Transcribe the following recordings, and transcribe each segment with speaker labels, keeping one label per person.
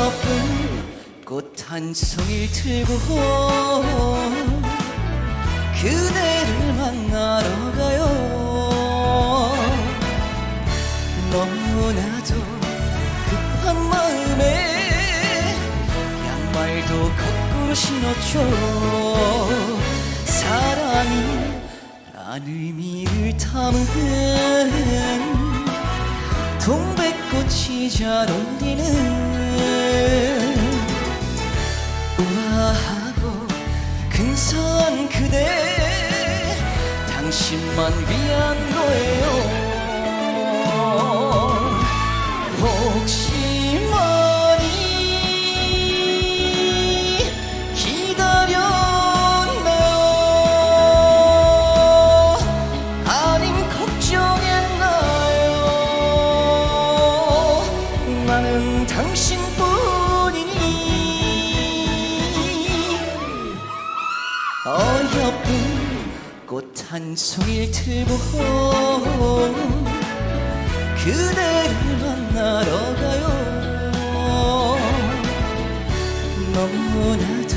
Speaker 1: 어여쁜 꽃 한 송이 들고 그대를 만나러 가요. 너무나도 급한 마음에 양말도 거꾸로 신었죠. 사랑이 란 의미를 담은 동백꽃이 잘 어울리는 그대 당신만 위한 거예요. 혹시 많이 기다렸나요 아님 걱정했나요? 나는 당신 어여쁜 꽃한 송이를 들고 그대를 만나러 가요. 너무나도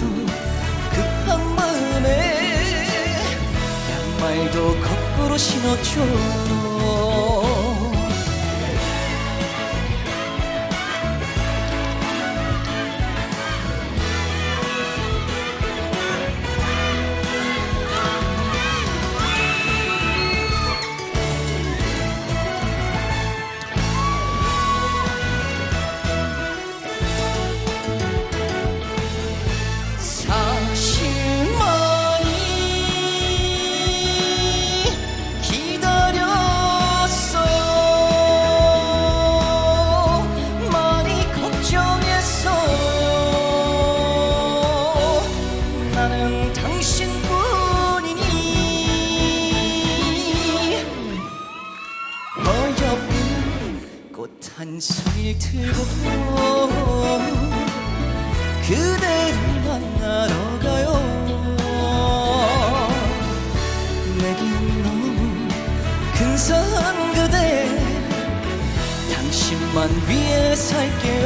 Speaker 1: 급한 마음에 양말도 거꾸로 신었죠 당신뿐이니. 어여쁜 꽃 한 송이 들고 그대를 만나러 가요. 내겐 너무 근사한 그대 당신만 위해 살게요